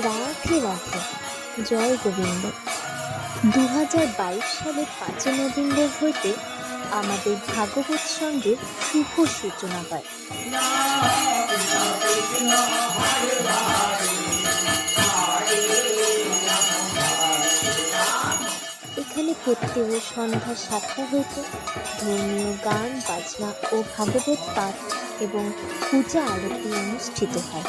রাধে রাধে। জয় গোবিন্দ। দু হাজার বাইশ সালের পাঁচই নভেম্বর হইতে আমাদের ভাগবত সঙ্গের শুভ সূচনা হয়। এখানে প্রত্যেক সন্ধ্যা সাতটা হইতে ধর্মীয় গান, বাজনা ও ভাগবত পাঠ এবং পূজা আরতি অনুষ্ঠিত হয়।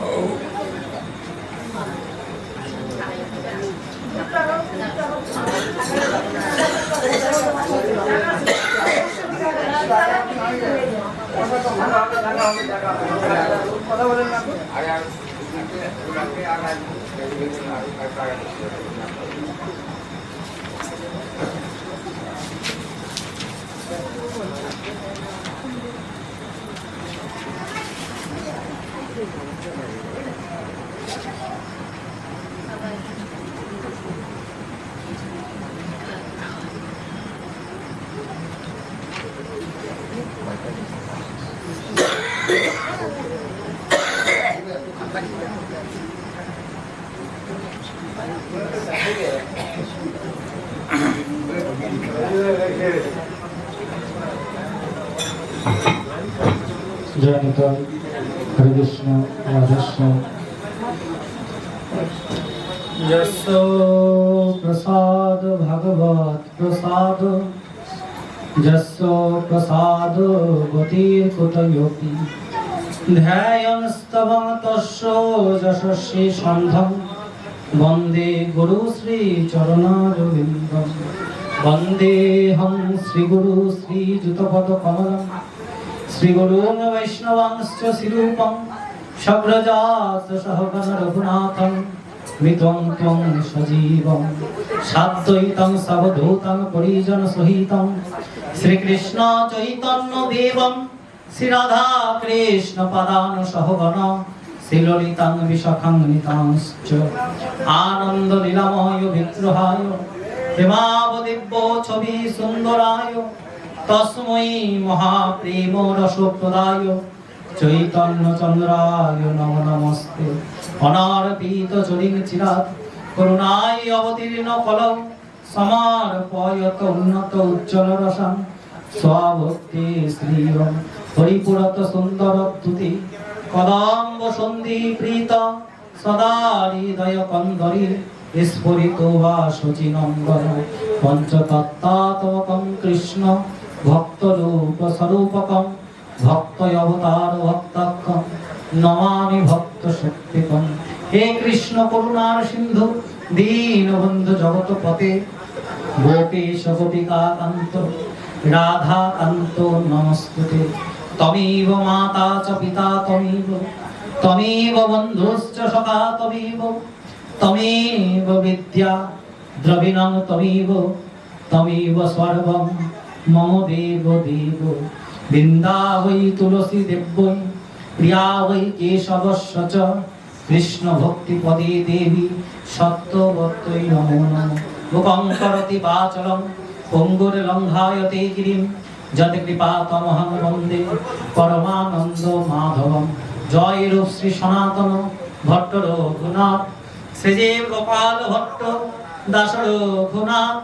Oo. Thank you. Dạ, Jangan হরে কৃষ্ণ রাধেশ্য যস্য প্রসাদ ভগবত প্রসাদ। যস্য প্রসাদ গতির কুতয়োপি ধ্যায়নস্তবং তস্য সন্ধম বন্দে গুরু শ্রী চরণারবিন্দম বন্দেহং শ্রীগুরু শ্রীযুতপদ কমলম শ্রীগুরুং বৈষ্ণবাংশ্চ শিরূপং সব্রজাত সহগণ রঘুনাথং মিতং ত্বং সজীবং সাদ্বৈতং সবধূতং পরিজন সহিতং শ্রীকৃষ্ণ চৈতন্য দেবং শ্রীরাধা কৃষ্ণ পদান সহগণ শ্রীললিতাং বিশাখাং নিতাংশ্চ আনন্দ লীলাময় বিগ্রহায় প্রেমাবদিব্য ছবি সুন্দরায় তস্मै মহাপ্রেম রসপ্রদায় চৈতন্য চন্দ্রায় নম নমস্তে। অনারপিত চরিং চিরাত করুণায় অবতীর্ণ কলম, সমার্পয়ত উন্নত উজ্জ্বল রসম। স্বভক্তি শ্রীয় হরিপুরত সুন্দর তুতি কদম্ব সন্ধি প্রীত, সদা হৃদয় কন্দরী, স্ফুরিত বা শচীনন্দন পঞ্চতত্ত্বাত্মকং কৃষ্ণ। ভক্তরূপ স্বরূপকম ভক্ত অবতার ভক্তকম নমামি ভক্ত শক্তিকম হে কৃষ্ণ করুণার সিন্ধু, দীনবন্ধু জগৎ পতে গোপীশ গোপিকা কান্ত রাধা কান্ত নমস্তুতে। তমেব মাতা চ পিতা তমেব তমেব বন্ধুশ্চ সখা তমেব তমেব বিদ্যা দ্রবিণং তমেব তমেব সর্বং মম দেব দেব। বৃন্দা বৈ তুলসী দেব্যৈ প্রিয়া বৈ কেশবস্য চ। কৃষ্ণ ভক্তি পদে দেবী সত্যবত্তৈ নমো নমঃ। মুখং করতি বাচলং পঙ্গুর লঙ্ঘায়তে গিরিম। যত কৃপা তমহং বন্দে পরমানন্দ মাধবম। জয় রূপ শ্রী সনাতন ভট্ট রঘুনাথ শ্রীজীব গোপাল ভট্ট দাস রঘুনাথ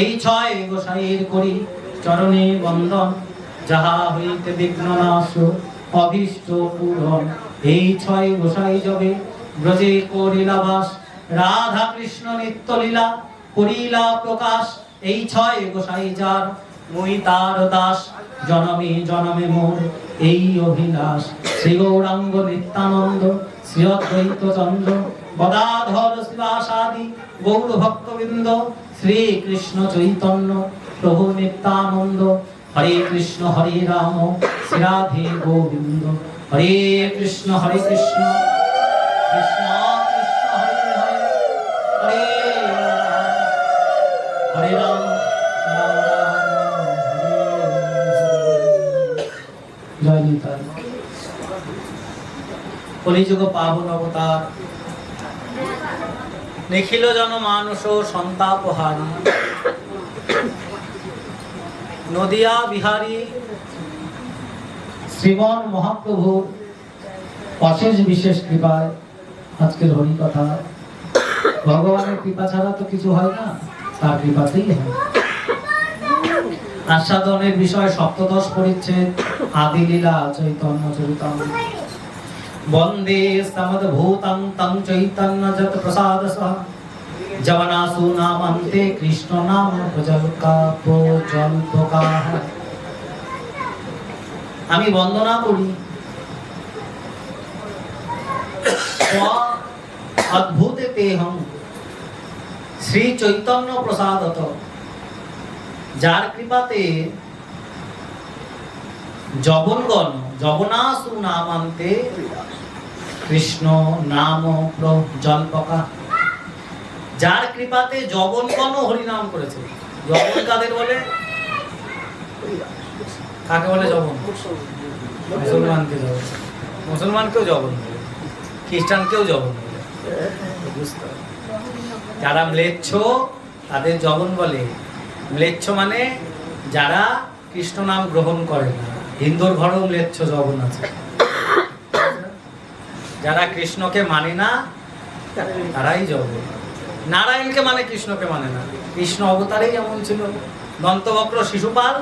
এই ছয় গোসাইয়ের করি চরণে বন্দন, যাহা হইতে বিঘ্ন নাশ, অভীষ্ট পূরণ। এই ছয় গোসাই জবে ব্রজে করিলা বাস, রাধা কৃষ্ণ নিত্য লীলা করিলা প্রকাশ। এই ছয় গোসাই যার মুই তার দাস, জনমে জনমে মোর এই অভিলাষ। শ্রী গৌরাঙ্গ নিত্যানন্দ, শ্রী অদ্বৈত চন্দ্র, গদাধর শিবাসাদি গৌর ভক্তবৃন্দ শ্রী কৃষ্ণ চৈতন্য প্রভু নিত্যানন্দ, হরে কৃষ্ণ, হরে রাম শ্রীরাধে গোবিন্দ, হরে কৃষ্ণ হরে কৃষ্ণ কৃষ্ণ হরে রাম কলিযুগ পাবন অবতার। নিখিল জন মানস সন্তাপহারী নদিয়া, বিহারী। শ্রীমন মহাপ্রভুর অশেষ বিশেষ কৃপায় আজকের হরি কথা ভগবানের কৃপা ছাড়া তো কিছু হয় না, তার কৃপাতেই হয়। আস্বাদনের বিষয় সপ্তদশ পরিচ্ছেদ আদি লীলা চৈতন্য চরিতামৃত বন্দে সমদ ভূতং তং চৈতন্য যত প্রসাদ সহ। জবনাসু কৃষ্ণ নাম প্রজল্পকা আমি বন্দনা করি। অদ্ভুতে শ্রী চৈতন্য প্রসাদত। যার কৃপাতে জবনগণ জবনাসু নামান্তে কৃষ্ণ নাম জলপকা। যার কৃপাতে জবনগণ হরিনাম করেছে। জবন কাদের বলে? কাকে বলে জবন মুসলমানকে জবন মুসলমানকেও জবন বলে। খ্রিস্টানকেও জবন বলে। বুঝতে। যারা ম্লেচ্ছ, তাদের জবন বলে। ম্লেচ্ছ মানে যারা কৃষ্ণ নাম গ্রহণ করে না। হিন্দুর ঘরেও ম্লেচ্ছ জবন আছে। যারা কৃষ্ণকে মানে না, তারাই জবন নারায়ণকে মানে কৃষ্ণকে মানে না। কৃষ্ণ অবতারেই এমন ছিল, দন্তবক্র শিশুপাল,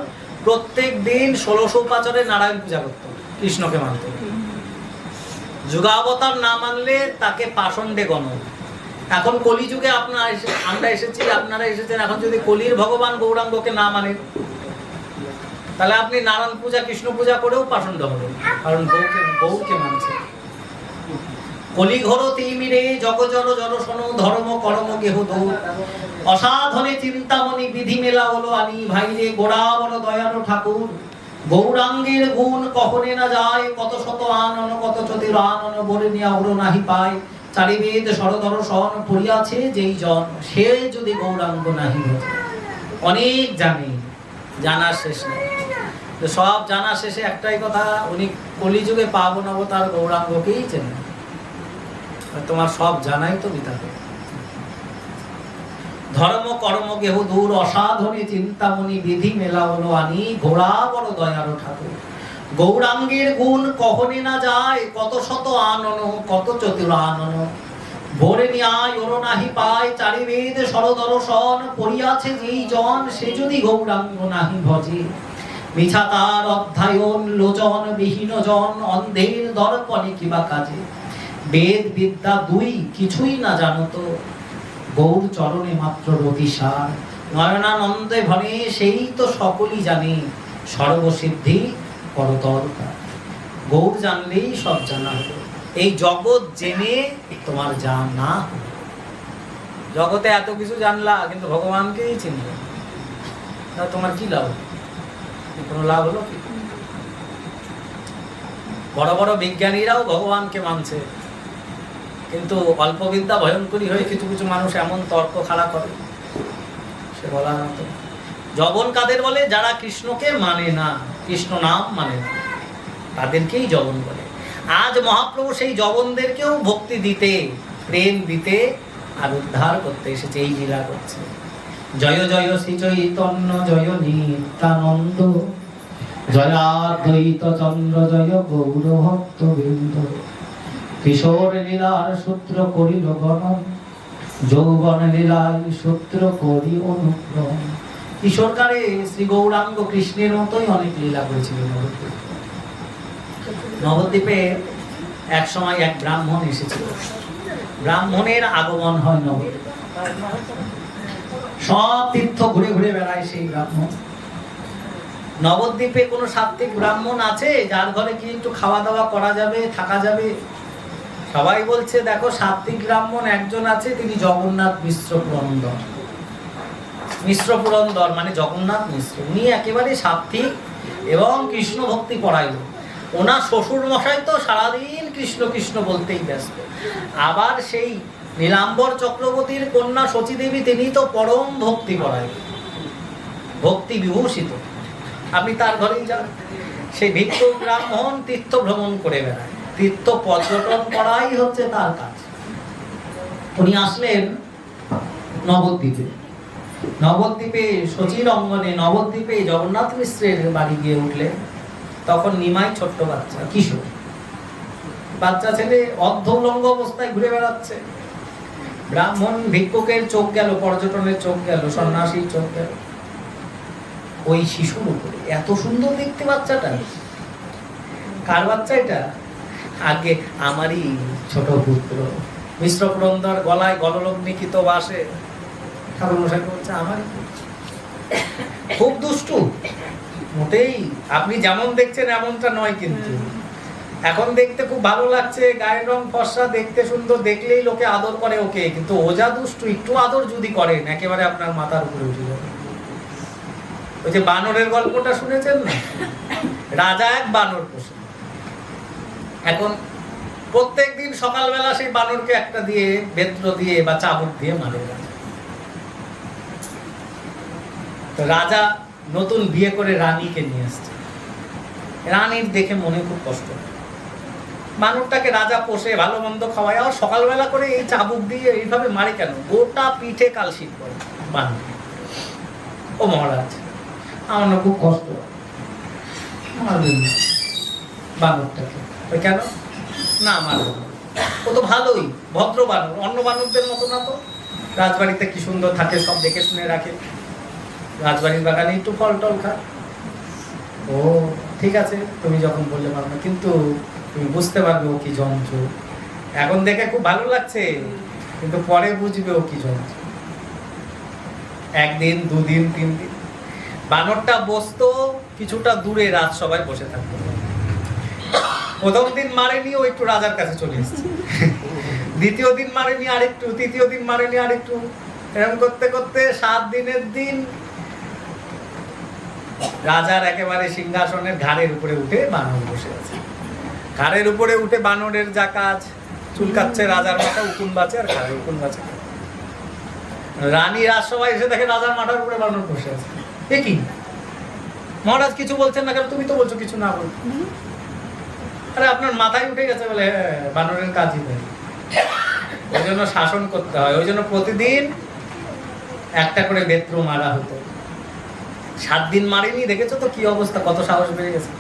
প্রত্যেক দিন ষোলোশো উপাচারে নারায়ণ পূজা করত, কৃষ্ণকে মানত। যুগাবতার না মানলে তাকে পাষণ্ডে গণ এখন কলিযুগে আপনারা আমরা এসেছি, আপনারা এসেছেন, এখন যদি কলির ভগবান গৌরাঙ্গকে না মানে তাহলে আপনি নারায়ণ পূজা, কৃষ্ণ পূজা করেও পাষণ্ড হবেন। কারণ বউকে বউকে মানছে। কলি ঘর তিমিরে জগ জর জর ধর্ম, কর্ম, গেহ দূর অসাধনে চিন্তামণি বিধি মেলা হলো আনি। ভাইরে গোড়া বড় দয়ালো ঠাকুর। গৌরাঙ্গের গুণ কখনে না যায়। কত শত আনন, কত চতির আনন বলে নিয়া ওর নাহি পায়। চারিবেদ সরদর সন পড়িয়াছে যেই জন। সে যদি গৌরাঙ্গ নাহি অনেক জানে, জানার শেষ নেই। সব জানা শেষে একটাই কথা, উনি কলিযুগে পাবন অবতার গৌরাঙ্গকেই চেনেন। তোমার সব জানাই তো বিধাতে ধর্ম, কর্ম, গেহ, দূর, অসাধনে, চিন্তামণি, বিধি মেলা হলো আনি ঘোড়া, বড় দয়ারো ঠাকুর। গৌরাঙ্গের গুণ কখনে না যায়, কত শত আনন, কত চতুর আনন ভোরে নিয়ায়, ওর নাহি পায়, চারিবেদ সরদর্শন পড়িয়াছে যেই জন, সে যদি গৌরাঙ্গ নাহি ভজে। মিছা তার অধ্যায়ন, লোচন বিহীন জন, অন্ধের দর্পণে কিবা কাজে। বেদ বিদ্যা দুই কিছুই না জানো তো। গৌর চরণে মাত্র রতিসার। নয়নানন্দে ভনে সেই তো সকলই জানে, সর্বসিদ্ধি পরতরতা। গৌর জানলেই সব জানা হলো। এই জগৎ জেনে তোমার জান জগতে এত কিছু জানলা, কিন্তু ভগবানকেই চিনলে। না তোমার কি লাভ? কোনো লাভ হলো কি? বড় বড় বিজ্ঞানীরাও ভগবানকে মানছে। কিন্তু অল্প বিদ্যা ভয়ঙ্করী হয়ে কিছু কিছু মানুষ এমন তর্ক খাড়া করে। সে বলার মতো। জবন কাদের বলে? যারা কৃষ্ণকে মানে না, কৃষ্ণ নাম মানে না, তাদেরকেই জবন বলে। আজ মহাপ্রভু সেই জবনদেরকেও ভক্তি দিতে, প্রেম দিতে আর উদ্ধার করতে এসেছে, এই লীলা করছে। জয় জয় শ্রী চৈতন্য, জয় নিত্যানন্দ। জয়াদ্বৈত চন্দ্র, জয় গৌর ভক্ত বৃন্দ কিশোর লীলার সূত্র করিল গণন, যৌবন লীলায় সূত্র করি অনুক্রম। কিশোরকালে শ্রী গৌরাঙ্গ কৃষ্ণের মতোই অনেক লীলা করেছিল নবদ্বীপে। এক সময় এক ব্রাহ্মণ এসেছিল। ব্রাহ্মণের আগমন হয় নবদ্বীপে। সব তীর্থ ঘুরে ঘুরে বেড়ায় সেই ব্রাহ্মণ। নবদ্বীপে কোনো সাত্বিক ব্রাহ্মণ আছে? যার ঘরে কি একটু খাওয়া দাওয়া করা যাবে, থাকা যাবে? সবাই বলছে, দেখো সাত্বিক ব্রাহ্মণ, একজন আছে, তিনি জগন্নাথ মিশ্র পুরন্দর। মিশ্র পুরন্দর মানে জগন্নাথ মিশ্র। উনি একেবারে সাত্বিক এবং কৃষ্ণ ভক্তি পড়াইল ওনার শ্বশুর মশাই তো সারাদিন কৃষ্ণ কৃষ্ণ বলতেই ব্যস্ত। আবার সেই নীলাম্বর চক্রবর্তীর কন্যা শচীদেবী, তিনি তো পরম ভক্তি পড়াইল ভক্তি বিভূষিত। আপনি তার ঘরেই যান। সেই ভিক্ষু ব্রাহ্মণ তীর্থ ভ্রমণ করে বেড়ায়। তীর্থ পর্যটন করাই হচ্ছে তার কাজ। উনি আসলেন নবদ্বীপে। নবদ্বীপে সচির অঙ্গনে নবদ্বীপে জগন্নাথ মিশ্রের বাড়ি গিয়ে উঠলেন। তখন নিমাই ছোট্ট বাচ্চা, কিশোর। বাচ্চা ছেলে অর্ধ উলঙ্গ অবস্থায় ঘুরে বেড়াচ্ছে। ব্রাহ্মণ ভিক্ষুকের চোখ গেল, পর্যটনের চোখ গেল, সন্ন্যাসীর চোখ গেল। ওই শিশুর উপরে, এত সুন্দর দেখতে বাচ্চাটা। কার বাচ্চা এটা? আগে আমারই ছোট পুত্র। মিশ্র পুরন্দর গলায় গললগ্নিকিত বাসে। ঠাকুর বলছে আমারই খুব দুষ্টু। মোটেই। আপনি যেমন দেখছেন এমনটা নয় কিন্তু। এখন দেখতে খুব ভালো লাগছে গায়ের রং ফর্সা দেখতে সুন্দর দেখলেই লোকে আদর করে ওকে। কিন্তু ও যা দুষ্টু একটু আদর যদি করেন একেবারে আপনার মাথার উপরে উঠে যাবে। ওই যে বানরের গল্পটা শুনেছেন না? রাজা এক বানর পোষে। এখন প্রত্যেক দিন সকালবেলা সেই বানরকে একটা দিয়ে, বেত্র দিয়ে বা চাবুক দিয়ে মারে। রাজা। নতুন বিয়ে করে রানীকে নিয়ে আসছে। রানীর দেখে মনে খুব কষ্ট। বানরটাকে রাজা পোষে ভালো মন্দ খাওয়ায় আর সকালবেলা করে এই চাবুক দিয়ে এইভাবে মারে কেন? গোটা পিঠে কালশিট করে বানর ও মহারাজ, আমার খুব কষ্ট। বানরটাকে কেন? না আমার ও তো ভালোই ভদ্র বানর অন্য বানরদের মতো না তো? রাজবাড়িতে কি সুন্দর থাকে সব দেখে শুনে রাখে। রাজবাড়ির বাগানে একটু ফল টল খায়। ও ঠিক আছে তুমি যখন বললে পারো না কিন্তু তুমি বুঝতে পারবে ও কি যন্ত্র। এখন দেখে খুব ভালো লাগছে কিন্তু পরে বুঝবে ও কি যন্ত্র। একদিন দুদিন তিন দিন। বানরটা বসতো কিছুটা দূরে রাজসভায় বসে থাকতো। প্রথম দিন মারেনি, ও একটু রাজার কাছে চলে এসেছে। দ্বিতীয় দিন মারেনি আরেকটু তৃতীয় দিন মারেনি আরেকটু এরকম করতে করতে সাত দিনের দিন রাজার একেবারে সিংহাসনের ঘাড়ের উপরে উঠে বানর বসে আছে। ঘাড়ের উপরে উঠে বানরের যা কাজ, চুলকাচ্ছে রাজার মাথা, উকুন বাঁচে আর ঘাড়ে উকুন বাঁচে। রানী রাজসভায় এসে দেখে রাজার মাথার উপরে বানর বসে আছে। এ কি? মহারাজ কিছু বলছেন না কেন? তুমি তো বলছো কিছু না বল আরে আপনার মাথায় উঠে গেছে বলে বানরের কাজই তাই ওই জন্য শাসন করতে হয়। ওই জন্য প্রতিদিন একটা করে বেত্র মারা হতো। সাত দিন মারেনি, দেখেছ তো কি অবস্থা? কত সাহস বেড়ে গেছে।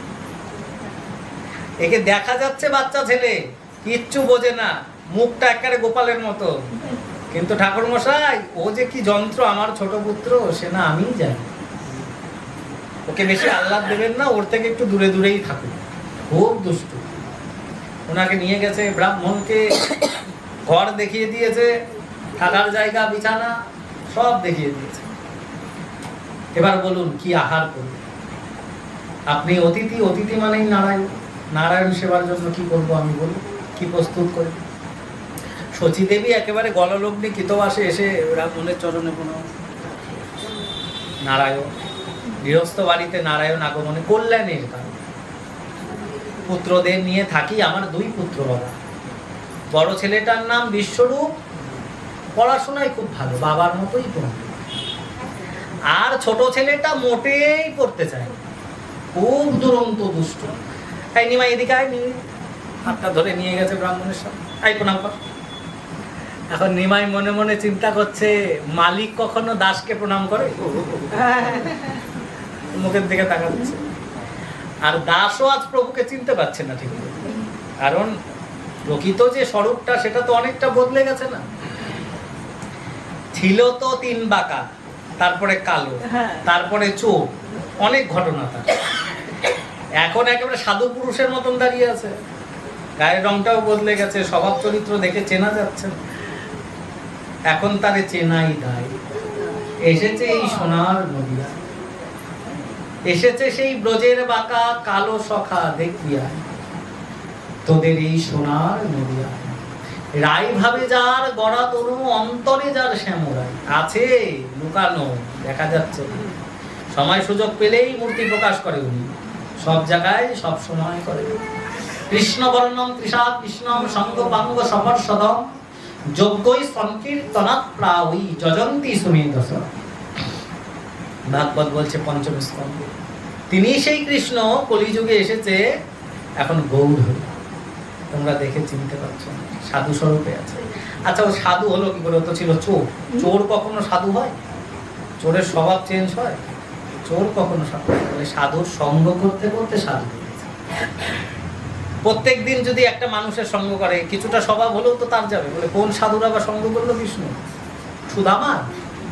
একে দেখা যাচ্ছে বাচ্চা ছেলে, কিচ্ছু বোঝে না। মুখটা একেবারে গোপালের মতো। কিন্তু ঠাকুর মশাই ও যে কি যন্ত্র, আমার ছোট পুত্র, সে না আমিই জানি। ওকে বেশি আহ্লাদ দেবেন না, ওর থেকে একটু দূরে দূরেই থাকুন। খুব দুষ্টু। ওনাকে নিয়ে গেছে, ব্রাহ্মণকে ঘর দেখিয়ে দিয়েছে, থাকার জায়গা, বিছানা, সব দেখিয়ে দিয়েছে। এবার বলুন, কি আহার করবে? আপনি অতিথি অতিথি মানেই নারায়ণ। নারায়ণ সেবার জন্য কি করব আমি বলুন, কি প্রস্তুত করি? শচীদেবী একেবারে গললগ্নি কৃতবাসে এসে ব্রাহ্মণের চরণে কোনো নারায়ণ, গৃহস্থ বাড়িতে নারায়ণ আগমনে কল্যাণের কারণ পুত্রদের নিয়ে থাকি, আমার দুই পুত্র বাবা। বড় ছেলেটার নাম বিশ্বরূপ। পড়াশোনায় খুব ভালো, বাবার মতোই পড়বে আর ছোট ছেলেটা মোটেই পড়তে চায় খুব দুরন্ত, দুষ্ট। তাই নিমা, এদিকে আয়, নিয়ে। হাতটা ধরে নিয়ে গেছে ব্রাহ্মণের সাথে আই প্রণাম কর। এখন নিমাই মনে মনে চিন্তা করছে, মালিক কখনো দাসকে প্রণাম করে? মুখের দিকে তাকাচ্ছে। আর দাসও আজ প্রভুকে চিনতে পারছে না ঠিক কারণ প্রকৃত যে স্বরূপটা সেটা তো অনেকটা বদলে গেছে না। ছিল তো তিন বাঁকা তারপরে কালো হ্যাঁ। তারপরে চোখ অনেক ঘটনা তার। এখন একেবারে সাধু পুরুষের মতন দাঁড়িয়ে আছে। গায়ের রংটাও বদলে গেছে স্বভাব চরিত্র দেখে চেনা যাচ্ছে এখন তারে চেনাই দায়। এসেছে এই সোনার নদিয়া। এসেছে সেই ব্রজের বাঁকা কালো সখা দেখিয়া তোদের এই সোনার নদিয়া। রাই ভাবে যার গড়া তরু অন্তরে যার শ্যামরাই আছে লুকানো, দেখা যাচ্ছে সময় সুযোগ পেলেই মূর্তি প্রকাশ করে উনি। সব জায়গায়, সব সময় করে। কৃষ্ণ বর্ণম ত্রিষাদ কৃষ্ণম সঙ্গ বাঙ্গ সপর্ষদম যজ্ঞই সংকীর্তনাৎ প্রাউই, যজন্তি সুমেধস। ভাগবত বলছে পঞ্চম স্কন্ধ। তিনি সেই কৃষ্ণ কলিযুগে এসেছে এখন গৌর তোমরা দেখে চিনতে পারছ। সাধু স্বরূপে আছে। আচ্ছা ও সাধু হলো কি করে তো ছিল চোর। চোর কখনো সাধু হয়? চোরের স্বভাব চেঞ্জ হয়? চোর কখনো সাধু হয় সাধুর সঙ্গ করতে করতে সাধু প্রত্যেক দিন যদি একটা মানুষের সঙ্গ করে কিছুটা স্বভাব হলেও তো তার যাবে। বলে কোন সাধুরা বা সঙ্গ করল বিষ্ণু সুদামা?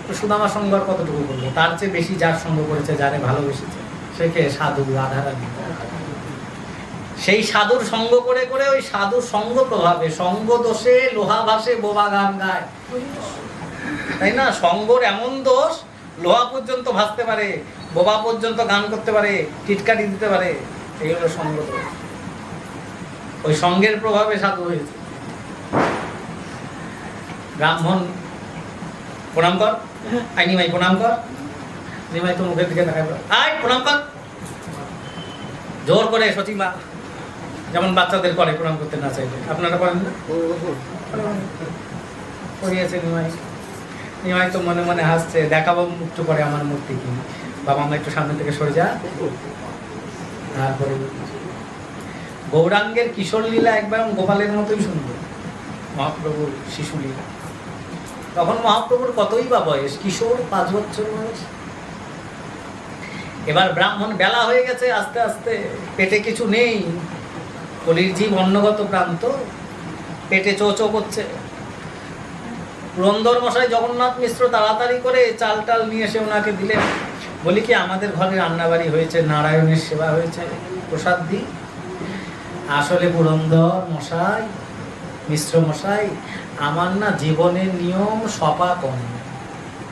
তো সুদামা আর কতটুকু করল? তার চেয়ে বেশি যার সঙ্গ করেছে, যারে ভালোবেসেছে? সে কে? সাধু রাধারানী। সেই সাধুর সঙ্গ করে করে ওই সাধুর সঙ্গ প্রভাবে, সঙ্গ দোষে লোহা ভাসে বোবা গান গায়। তাই না? সঙ্গর এমন দোষ, লোহা পর্যন্ত ভাসতে পারে, বোবা পর্যন্ত গান করতে পারে, টিটকারি দিতে পারে এই হলো সঙ্গ দোষ। ওই সঙ্গের প্রভাবে সাধু হয়েছে। ব্রাহ্মণ, প্রণাম কর। আই নিমাই প্রণাম কর। নিমাই তো মুখের দিকে দেখায় আয় প্রণাম কর। জোর করে সচিমা যেমন বাচ্চাদের করে, প্রণাম করতে না চাইলে। আপনারা করেন না? করিয়েছে নিমাই। নিমাই তো মনে মনে হাসছে, দেখাবো মুক্ত করে আমার মূর্তি কি। বাবা আমরা একটু সামনে থেকে সরে যা। তারপরে গৌরাঙ্গের কিশোর লীলা একবার গোপালের মতোই সুন্দর। মহাপ্রভুর শিশু লীলা। তখন মহাপ্রভুর কতই বা বয়স? কিশোর, পাঁচ বছর বয়স? এবার ব্রাহ্মণ বেলা হয়ে গেছে, আস্তে আস্তে পেটে কিছু নেই। কলির জীব অন্নগত প্রান্ত, পেটে চো চো করছে। রন্দর মশাই জগন্নাথ মিশ্র তাড়াতাড়ি করে চাল টাল নিয়ে এসে ওনাকে দিলেন। বলি কি, আমাদের ঘরে রান্নাবাড়ি হয়েছে, নারায়ণের সেবা হয়েছে, প্রসাদ দিই। আসলে পুরন্দর মশাই মিশ্র মশাই, আমার না জীবনের নিয়ম সপা কম।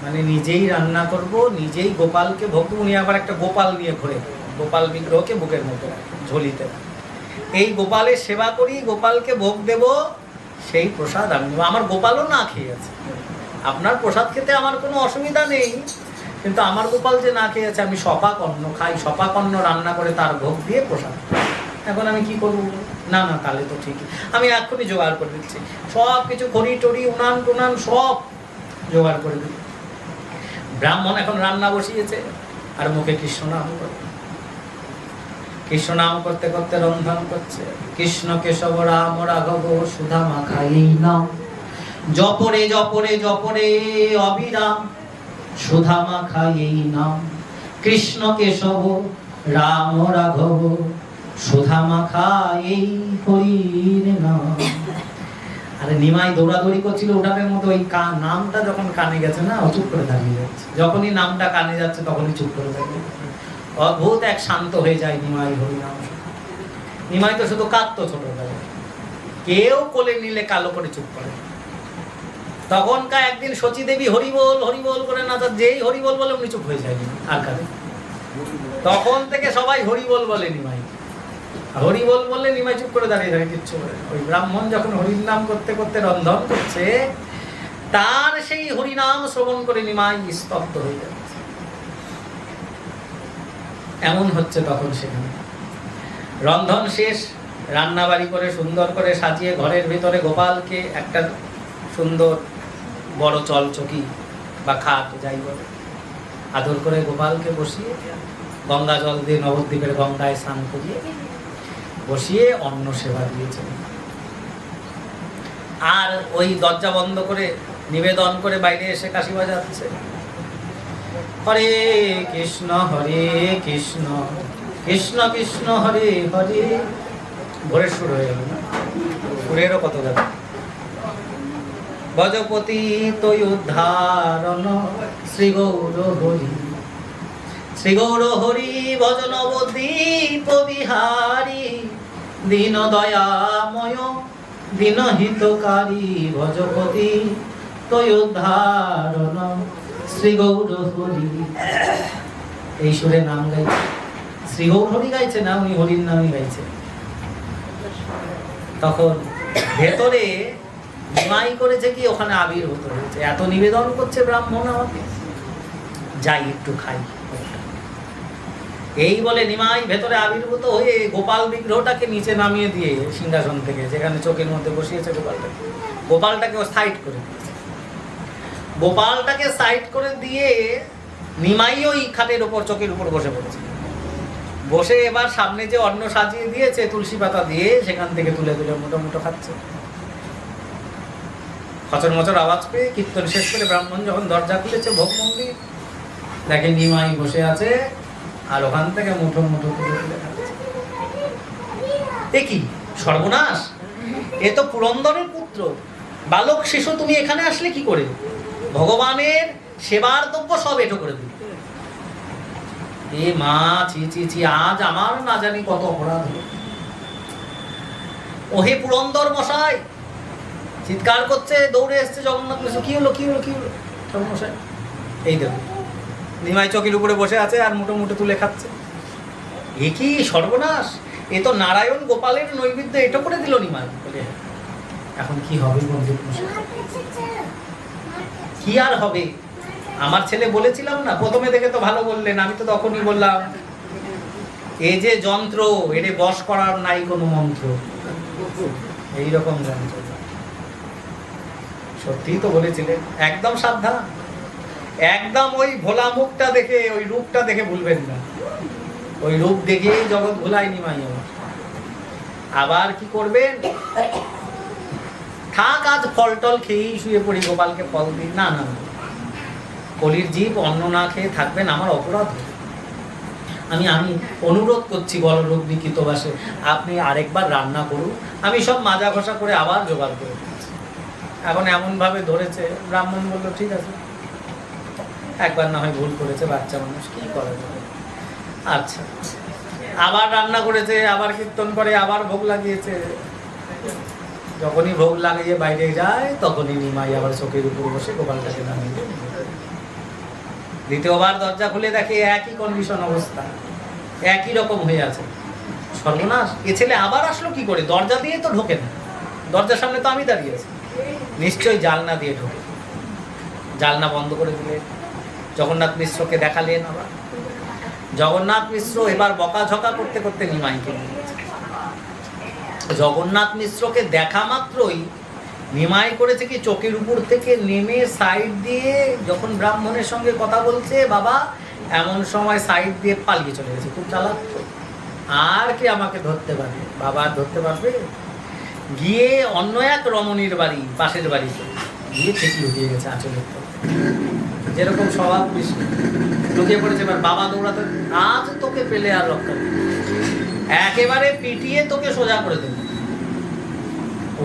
মানে নিজেই রান্না করব, নিজেই গোপালকে ভোগ উনি আবার একটা গোপাল নিয়ে ঘুরে, গোপাল বিগ্রহকে বুকের মতো ঝুলিতে। এই গোপালের সেবা করি, গোপালকে ভোগ দেব, সেই প্রসাদ আমি। আমার গোপালও না খেয়ে আছে আপনার প্রসাদ খেতে আমার কোনো অসুবিধা নেই, কিন্তু আমার গোপাল যে না খেয়ে আছে আমি সপাক অন্ন খাই সপাক অন্ন রান্না করে তার ভোগ দিয়ে প্রসাদ এখন আমি কি করব না না, তাহলে তো ঠিকই। আমি এক্ষুনি জোগাড় করে দিচ্ছি। সব কিছু খড়ি টড়ি, উনান টুনান সব জোগাড় করে দিই ব্রাহ্মণ এখন রান্না বসিয়েছে, আর মুখে কৃষ্ণ নাম করে কৃষ্ণ নাম করতে করতে রন্ধন করছে। কৃষ্ণ কেশব, রাম, রাঘব, সুধা, মাখাই নাম। জপরে জপরে জপরে অবিরাম, সুধা, মাখাই নাম। কৃষ্ণ কেশব, রাম, রাঘব সুধা মাখাই হরির নাম। আরে নিমাই দৌড়াদৌড়ি করছিল ওটার মতো ওই নামটা যখন কানে গেছে না চুপ করে দাঁড়িয়ে যাচ্ছে। যখনই নামটা কানে যাচ্ছে, তখনই চুপ করে দাঁড়িয়ে। অদ্ভুত এক শান্ত হয়ে যায় নিমাই হরিনাম। নিমাই তো শুধু কাঁদতো ছোটবেলায়। কেউ কোলে নিলে কালো করে চুপ করে। তখনকার একদিন শচী দেবী হরিবোল হরিবোল করে না যেই হরিবোল বলে উনি চুপ হয়ে যায় আর কাঁদে তখন থেকে সবাই হরিবোল বলে নিমাই। হরিবোল বললে নিমাই চুপ করে দাঁড়িয়ে থাকে, কিচ্ছু বলে ওই ব্রাহ্মণ যখন হরির নাম করতে করতে রন্ধন করছে, তার সেই হরিনাম শ্রবণ করে নিমাই স্তব্ধ হয়ে যাচ্ছে। এমন হচ্ছে তখন সেখানে। রন্ধন শেষ রান্না বাড়ি করে সুন্দর করে সাজিয়ে ঘরের ভিতরে গোপালকে একটা সুন্দর বড় চলচকি বা খাট, যাই বলে। আদর করে গোপালকে বসিয়ে গঙ্গা জল দিয়ে নবদ্বীপের গঙ্গায় স্নান করিয়ে বসিয়ে অন্ন সেবা দিয়েছেন। আর ওই দরজা বন্ধ করে নিবেদন করে বাইরে এসে কাশি বাজাচ্ছে। হরে কৃষ্ণ হরে কৃষ্ণ কৃষ্ণ কৃষ্ণ, হরে হরে। ভোরের শুরু হয়ে গেল না? সুরেরও কত গেল গজপতি তৈ উদ্ধারণ শ্রী গৌর হরি। শ্রী গৌর হরি ভজন অবদীপ বিহারী দীন দয়াময় দীন হিতকারী ভজপতি তৈ উদ্ধারণ শ্রী গৌর হরি এই সুরে নাম গাইছে। শ্রী গৌর হরি গাইছে না, উনি হরির নামই গাইছে। তখন ভেতরে নিমাই করেছে কি, ওখানে আবির আবির্ভূত হয়েছে। এত নিবেদন করছে ব্রাহ্মণ আমাকে। যাই একটু খাই। এই বলে নিমাই ভেতরে আবির্ভূত হয়ে গোপাল বিগ্রহটাকে নিচে নামিয়ে দিয়ে সিংহাসন থেকে, যেখানে চোখের মধ্যে বসিয়েছে গোপালটাকে। গোপালটাকে সাইড করে গোপালটাকে সাইড করে দিয়ে নিমাই ওই খাটের ওপর চোখের উপর বসে পড়েছে। বসে এবার সামনে যে অন্ন সাজিয়ে দিয়েছে, তুলসী পাতা দিয়ে, সেখান থেকে তুলে তুলে মোটো মোটো খাচ্ছে। খচর মচর আওয়াজ পেয়ে কীর্তন শেষ করে ব্রাহ্মণ যখন দরজা খুলেছে, ভোগ মন্দির, দেখে নিমাই বসে আছে। আর ওখান থেকে মুঠো মুঠো তুলে এ কি? সর্বনাশ? এ তো পুরন্দরের পুত্র। বালক শিশু, তুমি এখানে আসলে কি করে? ভগবানের সেবার দ্রব্য সব এটো করে দিল। এ মা, ছি ছি ছি, আজ আমার না জানি কত অপরাধ হলো। ওহে পুরন্দর মশাই, চিৎকার করছে, দৌড়ে এসছে জগন্নাথ কি হলো কি হলো কি হলো? মশাই, এই দেখো। নিমাই চকির উপরে বসে আছে আর মুটো মুটো তুলে খাচ্ছে। এ কি সর্বনাশ? এ তো নারায়ণ গোপালের নৈবেদ্য এটা করে দিল নিমাই। "হ্যাঁ, এখন কি হবে বন্ধু? কি আর হবে? আমার ছেলে বলেছিলাম না প্রথমে দেখে তো ভালো বললেন আমি তো তখনই বললাম। এ যে যন্ত্র এরে বশ করার নাই কোনো মন্ত্র। এইরকম যন্ত্র। সত্যিই তো বলেছিলেন একদম সাবধান। একদম ওই ভোলা মুখটা দেখে, ওই রূপটা দেখে ভুলবেন না। ওই রূপ দেখেই জগৎ ভুলায়নি মাই আমার। আবার কি করবেন? থাক, আজ ফল টল খেয়েই শুয়ে পড়ি, গোপালকে ফল দিই। না না। কলির জীব অন্ন না খেয়ে থাকবেন আমার অপরাধ। আমি আমি অনুরোধ করছি বলরূপ নিকিতবাসে আপনি আরেকবার রান্না করুন। আমি সব মাজা ঘষা করে আবার জোগাড় করে এখন এমনভাবে ধরেছে, ব্রাহ্মণ বলল, ঠিক আছে। একবার না হয় ভুল করেছে, বাচ্চা মানুষ কি করে আচ্ছা। আবার রান্না করেছে, আবার কীর্তন করে, আবার ভোগ লাগিয়েছে। যখনই ভোগ লাগিয়ে বাইরে যায়, তখনই নিমাই আবার চোখের উপর বসে গোপালটাকে নামিয়ে দ্বিতীয়বার দরজা খুলে দেখে একই কন্ডিশন অবস্থা, একই রকম হয়ে আছে। সর্বনাশ। এ ছেলে আবার আসলো কি করে? দরজা দিয়ে তো ঢোকে না। দরজার সামনে তো আমি দাঁড়িয়ে আছি। নিশ্চয়ই জালনা দিয়ে ঢোকে। জালনা বন্ধ করে দিলে জগন্নাথ মিশ্রকে দেখালেন আবার। জগন্নাথ মিশ্র এবার বকাঝকা করতে করতে নিমাইকে। জগন্নাথ মিশ্রকে দেখা মাত্রই নিমাই করেছে কি, চোখের উপর থেকে নেমে সাইড দিয়ে যখন ব্রাহ্মণের সঙ্গে কথা বলছে, বাবা, এমন সময় সাইড দিয়ে পালিয়ে চলে গেছে, খুব চালাক আর কি আমাকে ধরতে পারবে? বাবা ধরতে পারবে? গিয়ে অন্য এক রমণীর বাড়ি, পাশের বাড়িতে। গিয়ে থেকে লুকিয়ে গেছে তলায়। যেরকম স্বভাব কৃষ্ণ। লুকিয়ে পড়েছে, এবার বাবা দৌড়াতে, আজ তোকে পেলে আর রক্ষা। একেবারে পিটিয়ে তোকে সোজা করে দেবে।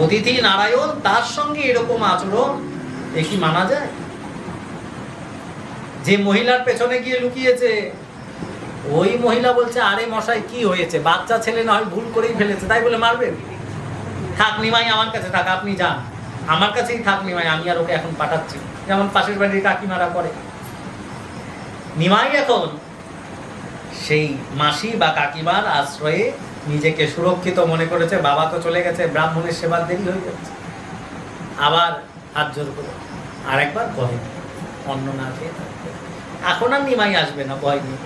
অতিথি নারায়ণ তার সঙ্গে এরকম আচরণ কি মানা যায়? যে মহিলার পেছনে গিয়ে লুকিয়েছে, ওই মহিলা বলছে, আরে মশাই, কি হয়েছে? বাচ্চা ছেলে না হয় ভুল করেই ফেলেছে, তাই বলে মারবেন থাক নিমাই, আমার কাছে থাক, আপনি যান। আমার কাছেই থাক নিমাই, আমি আর ওকে এখন পাঠাচ্ছি যেমন পাশের বাড়ির কাকিমারা করে। নিমাই এখন সেই মাসি বা কাকিমার আশ্রয়ে নিজেকে সুরক্ষিত মনে করেছে, বাবা তো চলে গেছে, ব্রাহ্মণের সেবার দেরি হয়ে যাচ্ছে। আবার হাত জোর করে আরেকবার করে অন্ন না খেয়ে এখন আর নিমাই আসবে না, ভয় নিয়ে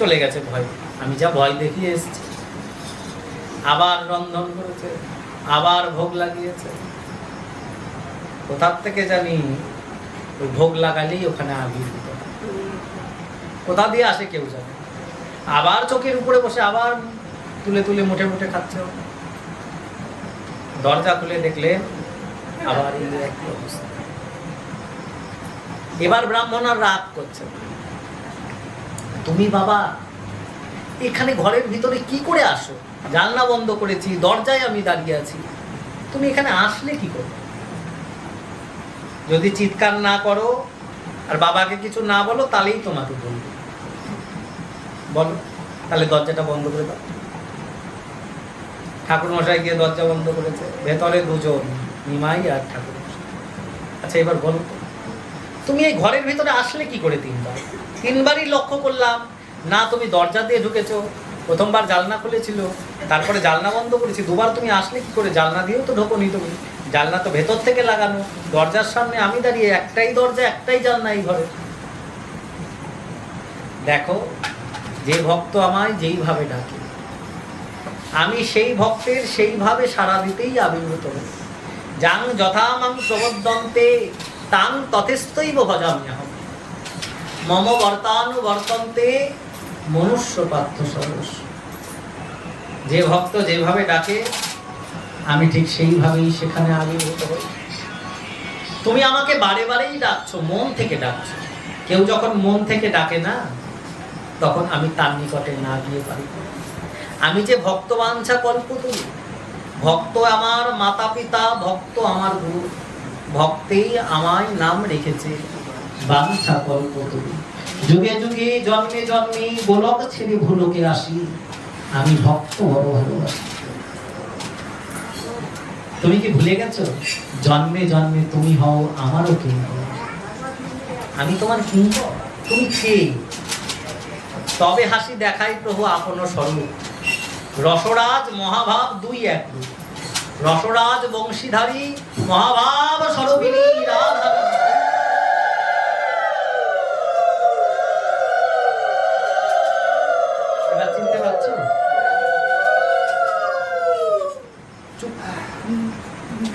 চলে গেছে ভয়। আমি যা ভয় দেখিয়ে এসেছি। আবার রন্ধন করেছে, আবার ভোগ লাগিয়েছে। কোথার থেকে জানি ওই ভোগ লাগালেই ওখানে হয়। কোথা দিয়ে আসে কেউ না। আবার চোখের উপরে বসে আবার তুলে তুলে মুঠে মুঠে খাচ্ছে দরজা খুলে দেখলে আবার এবার ব্রাহ্মণ আর রাগ করছে। তুমি বাবা, এখানে ঘরের ভিতরে কি করে আসো? জানলা বন্ধ করেছি, দরজায় আমি দাঁড়িয়ে আছি। তুমি এখানে আসলে কি করে যদি চিৎকার না করো আর বাবাকে কিছু না বলো তাহলেই তোমাকে বলব। বলো তাহলে দরজাটা বন্ধ করে দাও। ঠাকুর মশাই গিয়ে দরজা বন্ধ করেছে। ভেতরে দুজন নিমাই আর ঠাকুর আচ্ছা এবার বলো তো, তুমি এই ঘরের ভিতরে আসলে কি করে তিনবার? তিনবারই লক্ষ্য করলাম না তুমি দরজা দিয়ে ঢুকেছো। প্রথমবার জালনা খুলেছিল তারপরে জালনা বন্ধ করেছি দুবার তুমি আসলে কি করে জালনা দিয়েও তো ঢোকো নি তুমি। জালনা তো ভেতর থেকে লাগানো। দরজার সামনে আমি দাঁড়িয়ে একটাই দরজা, একটাই জালনা এই ঘরে। দেখো, যে ভক্ত আমায় যেইভাবে ডাকে, আমি সেই ভক্তের সেইভাবে সারা দিতেই আবির্ভূত হই। যাং যথামাং প্রবদন্তে তাং তথেস্তৈব ভজাম্যহম। মম বর্তানুবর্তন্তে মনুষ্য পার্থ সরস যে ভক্ত যেভাবে ডাকে আমি ঠিক সেইভাবেই সেখানে আবির্ভূত হই তুমি আমাকে বারে বারেই ডাকছো, মন থেকে ডাকছো। কেউ যখন মন থেকে ডাকে না, তখন আমি তার নিকটে না গিয়ে পারি আমি যে ভক্ত বাঞ্ছা কল্প তুলি ভক্ত আমার মাতা পিতা, ভক্ত আমার গুরু, ভক্তেই আমায় নাম রেখেছে বাঞ্ছা কল্প তুলি যুগে যুগে, জন্মে জন্মে গোলক ছেড়ে ভুলোকে আসি, আমি ভক্ত বড় ভালোবাসি। তুমি কি ভুলে গেছো? জন্মে জন্মে তুমি হও, আমারও কিঙ্কর আমি তোমার কিনব তুমি কে? তবে হাসি দেখাই প্রভু আপন স্বরূপ। রসরাজ মহাভাব দুই এক রসরাজ বংশীধারী মহাভাব স্বরূপিনী রাধা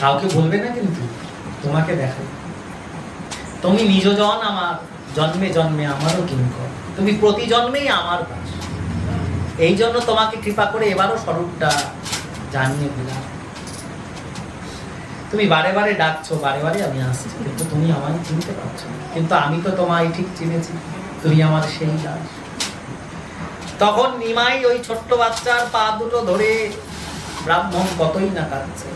কাউকে বলবে না কিন্তু তোমাকে দেখাই তুমি নিজজন আমার, জন্মে জন্মে আমারও কিঙ্কর। তুমি প্রতি জন্মেই আমার কাজ এই জন্য তোমাকে কৃপা করে এবারও স্বরূপটা জানিয়ে দিলাম। তুমি বারে বারে ডাকছো, বারে বারে আমি আসছি, কিন্তু তুমি আমায় চিনতে পারছ। কিন্তু আমি তো তোমায় ঠিক চিনেছি, তুমি আমার সেই দাস। তখন নিমাই ওই ছোট্ট বাচ্চার পা দুটো ধরে ব্রাহ্মণ কতই না কাঁদছে।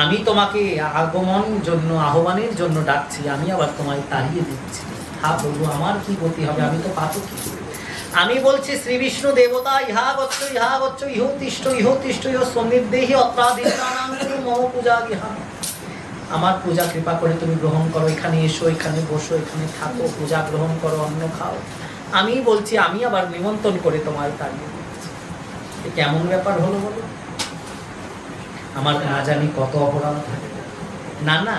আমি তোমাকে আগমন জন্য, আহ্বানের জন্য ডাকছি, আমি আবার তোমায় তাড়িয়ে দিচ্ছি। হা প্রভু আমার কি গতি হবে? আমি তো পাতকি। আমি বলছি, শ্রী বিষ্ণু দেবতা, ইহা গচ্ছ ইহা গচ্ছ ইহ তিষ্ঠ ইহ তিষ্ঠ, ইহ অত্রাধীনানাং কুরু মম পূজা ইহা আমার পূজা কৃপা করে তুমি গ্রহণ করো, এখানে এসো, এখানে বসো, এখানে থাকো, পূজা গ্রহণ করো, অন্ন খাও। আমি বলছি, আমি আবার নিমন্ত্রণ করে তোমায় তাড়িয়ে দিচ্ছি। কেমন ব্যাপার হলো বলো? আমার না জানি কত অপরাধ না না